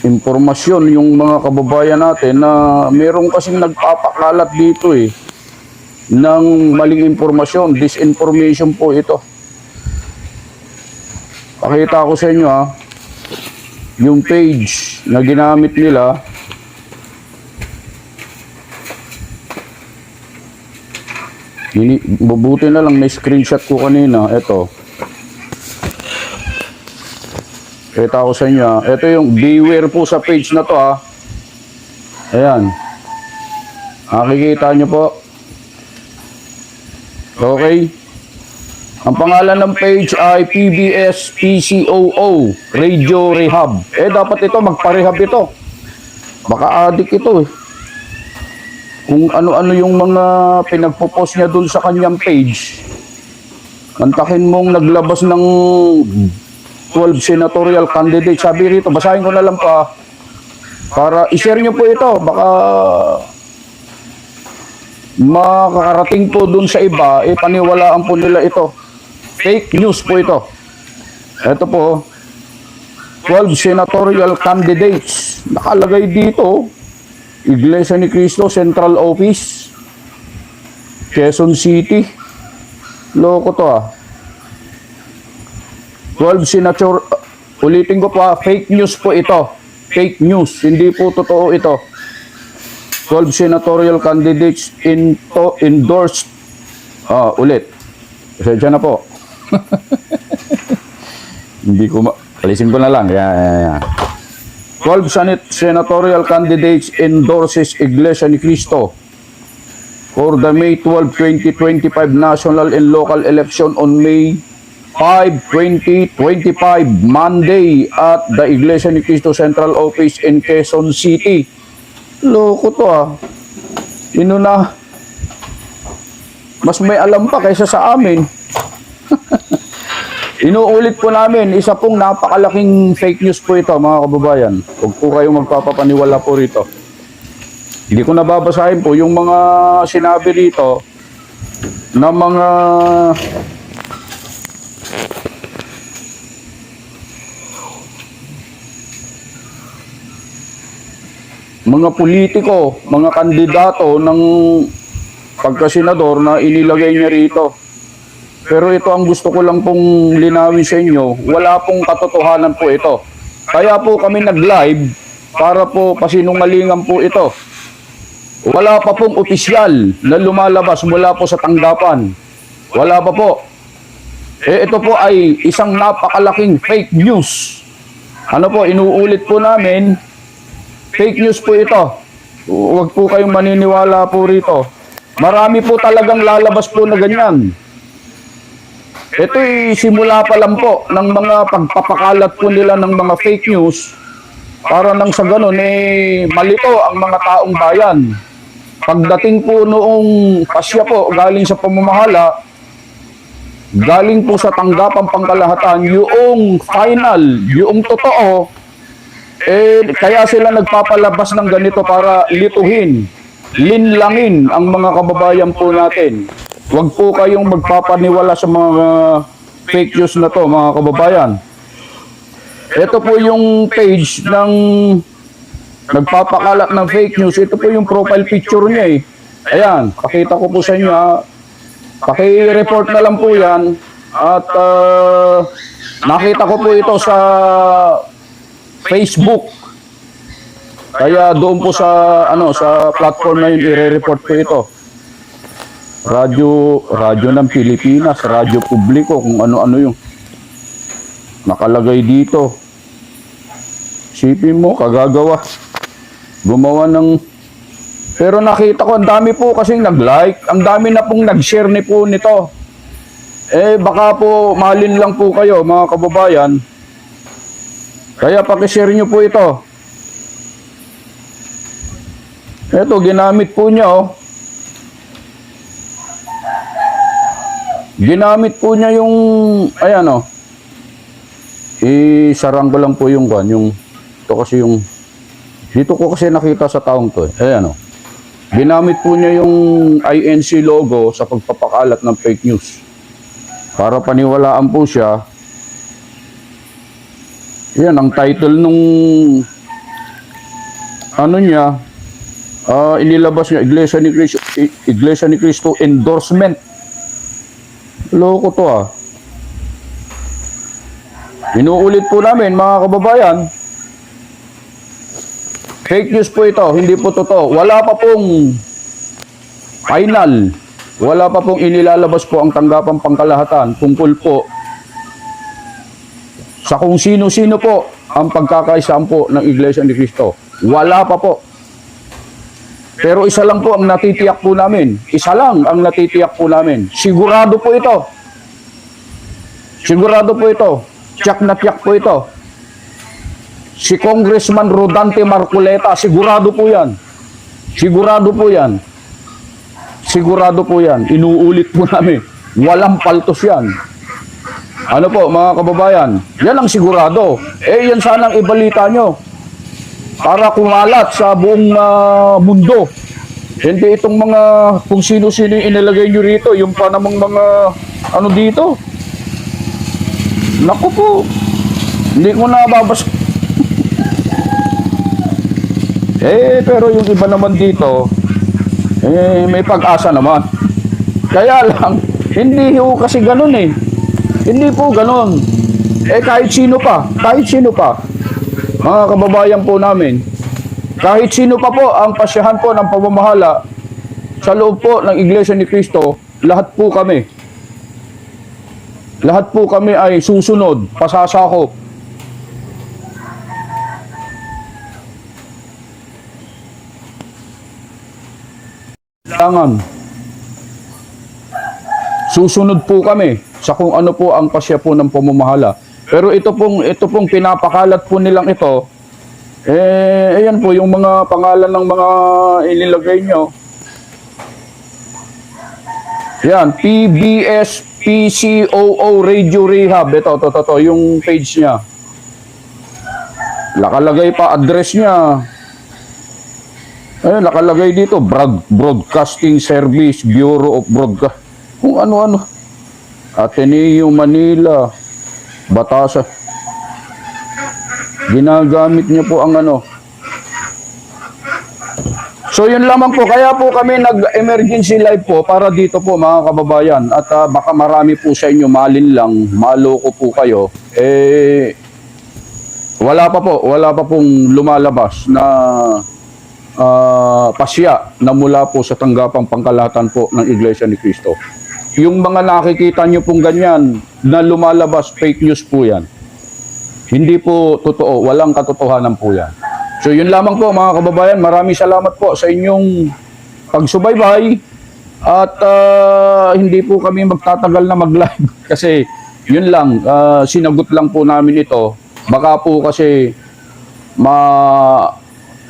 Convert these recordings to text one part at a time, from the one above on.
impormasyon yung mga kababayan natin na merong kasing nagpapakalat dito eh ng maling impormasyon, disinformation po ito. Pakita ko sa inyo ha, yung page na ginamit nila bubuti na lang, may screenshot ko kanina. Ito. Kita ko sa inyo. ah. Ito yung beware po sa page na to ha. Ayan. Nakikita nyo po. Okay. Ang pangalan ng page ay PBS PCOO Radio Rehab. Eh dapat ito magpa-rehab ito. Baka adik ito eh kung ano-ano yung mga pinagpo-post niya dun sa kanyang page. Mantakin mong naglabas ng 12 senatorial candidate. Sabi rito, basahin ko na lang pa para i-share niyo po ito. Baka makakarating po dun sa iba, eh paniwalaan po nila ito. Fake news po ito. Ito po, 12 senatorial candidates. Nakalagay dito, Iglesia ni Cristo Central Office Quezon City Loko to ah 12 senator ulitin ko pa fake news po ito. Fake news hindi po totoo ito. 12 senatorial candidates into endorsed. Ah ulit. Pasensya na po. Hindi ko alisin ko na lang. Yan yan yan 12 Senate senatorial candidates endorses Iglesia ni Cristo for the May 12, 2025 national and local election on May 5, 2025 Monday at the Iglesia ni Cristo Central Office in Quezon City. Loko to ah. Ino na. Mas may alam pa kaysa sa amin. Inuulit po namin, isa pong napakalaking fake news po ito mga kababayan. Huwag po kayong magpapapaniwala po rito. Hindi ko nababasahin po yung mga sinabi rito na mga mga politiko, mga kandidato ng pagkasenador na inilagay niya rito. Pero ito ang gusto ko lang pong linawin sa inyo, wala pong katotohanan po ito. Kaya po kami nag-live para po pasinungalingan po ito. Wala pa pong opisyal na lumalabas mula po sa tanggapan. Wala pa po. Eh ito po ay isang napakalaking fake news. Ano po, inuulit po namin, fake news po ito. Huwag po kayong maniniwala po rito. Marami po talagang lalabas po na ganyan. Ito'y simula pa lang po ng mga pagpapakalat po nila ng mga fake news para nang sa ganun eh malito ang mga taong bayan. Pagdating po noong pasya po galing sa pamamahala, galing po sa tanggapang pangkalahatan, yung final, yung totoo, eh kaya sila nagpapalabas ng ganito para lituhin, linlangin ang mga kababayan po natin. Huwag po kayong magpapaniwala sa mga fake news na to, mga kababayan. Ito po yung page ng nagpapakalat ng fake news. Ito po yung profile picture niya eh. Ayan, pakita ko po sa inyo ha. Paki-report na lang po yan. At ah, nakita ko po ito sa Facebook. Kaya doon po sa ano sa platform na yun i-report po ito. Radyo, radyo ng Pilipinas, radyo publiko, kung ano-ano yung nakalagay dito. Sipin mo, kagagawa. Gumawa ng... Pero nakita ko, ang dami po kasing nag-like, ang dami na pong nag-share ni po nito. Eh, baka po, malin lang po kayo, mga kababayan. Kaya pakishare nyo po ito. Ito, ginamit po niya, oh. Ginamit po niya yung, ayan o. Isarang ko lang po yung kwan, yung, ito kasi yung, dito ko kasi nakita sa taong to. eh. Ayan o. Ginamit po niya yung INC logo sa pagpapakalat ng fake news. Para paniwalaan po siya. Yan, ang title nung ano niya, ah, inilabas niya, Iglesia ni Cristo, Iglesia ni Cristo endorsement. Loko to ah. Inuulit po namin mga kababayan, fake news po ito, hindi po totoo. Wala pa pong final, wala pa pong inilalabas po ang tanggapang pangkalahatan tungkol po sa kung sino-sino po ang pagkakaisaan po ng Iglesia ni Cristo. Wala pa po. Pero isa lang po ang natitiyak po namin. Isa lang ang natitiyak po namin. Sigurado po ito. Sigurado po ito. Tiyak na tiyak po ito. Si Congressman Rodante Marculeta, sigurado po yan. Sigurado po yan. Sigurado po yan. Inuulit po namin. Walang paltos yan. Ano po mga kababayan? Yan ang sigurado. Eh yan sanang ibalita nyo. Para kumalat sa buong ah, mundo. Hindi itong mga kung sino-sino yung inilagay nyo rito. Yung pa namang mga ano dito. Naku po. Hindi ko nababas. eh pero yung iba naman dito. Eh may pag-asa naman. Kaya lang, hindi ho kasi ganun eh. Hindi po ganun. Eh kahit sino pa, kahit sino pa, mga kababayan po namin, kahit sino pa po ang pasyahan po ng pamamahala sa loob po ng Iglesia ni Cristo, lahat po kami. Lahat po kami ay susunod, pasasakop. Kailangan susunod po kami sa kung ano po ang pasya po ng pamamahala. Pero ito pong ito pong pinapakalat po nilang ito eh ayan po yung mga pangalan ng mga inilagay nyo. Yan, PBS PCOO Radio Rehab. Ito, ito, ito, ito, yung page niya. Nakalagay pa address niya. Ayun, nakalagay dito, Broad, Broadcasting Service, Bureau of Broadcast. Kung ano-ano. Ateneo Manila, Batasa. Ginagamit niya po ang ano. So yun lamang po, kaya po kami nag-emergency live po para dito po mga kababayan. At ah, baka marami po sa inyo malin lang, maloko po kayo. Eh, wala pa po, wala pa pong lumalabas na ah, pasya na mula po sa tanggapang pangkalahatan po ng Iglesia ni Cristo. Yung mga nakikita nyo pong ganyan na lumalabas, fake news po yan. Hindi po totoo, walang katotohanan po yan. So yun lamang po mga kababayan, maraming salamat po sa inyong pagsubaybay at ah, hindi po kami magtatagal na mag-live kasi yun lang, ah, sinagot lang po namin ito. Baka po kasi ma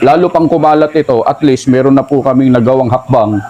lalo pang kumalat ito, at least meron na po kaming nagawang hakbang